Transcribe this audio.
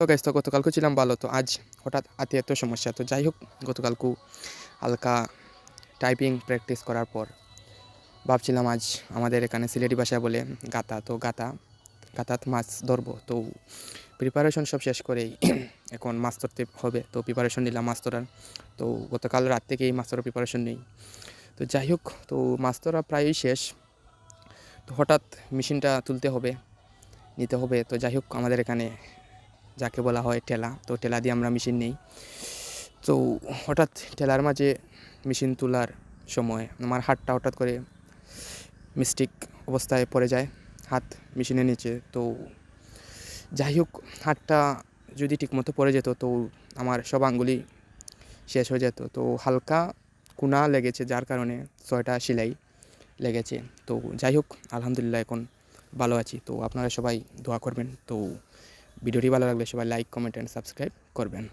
তো গাইজ তো গতকালকে ছিলাম ভালো, তো আজ হঠাৎ হাতে এত সমস্যা, তো যাই হোক গতকালকু হালকা টাইপিং প্র্যাকটিস করার পর ভাবছিলাম আজ আমাদের এখানে সিলেটি ভাষায় বলে গাতা, তো গাতা, গাতাত মাছ ধরবো, তো প্রিপারেশন সব শেষ করেই এখন মাছ ধরতে হবে, তো প্রিপারেশন নিলাম মাছ ধরার তো গতকাল রাত থেকেই মাছ ধরার প্রিপারেশন নেই। তো যাই হোক, তো মাছ ধরা প্রায়ই শেষ, তো হঠাৎ মেশিনটা তুলতে হবে, নিতে হবে, তো যাই হোক, আমাদের এখানে যাকে বলা হয় টেলা তো টেলা দিয়ে আমরা মেশিন নেই। তো হঠাৎ টেলার মাঝে মেশিন তোলার সময় আমার হাতটা হঠাৎ করে মিস্টেক অবস্থায় পড়ে যায় হাত মেশিনের নিচে। তো যাই হোক, হাতটা যদি ঠিকমতো পড়ে যেত, তো আমার সব আঙ্গুলি শেষ হয়ে যেত। তো হালকা কুনা লেগেছে, যার কারণে ছয়টা সেলাই লেগেছে। তো যাই হোক, আলহামদুলিল্লাহ এখন ভালো আছি। তো আপনারা সবাই দোয়া করবেন। তো ভিডিওটি ভালো লাগলে সবাই লাইক কমেন্ট অ্যান্ড সাবস্ক্রাইব করবেন।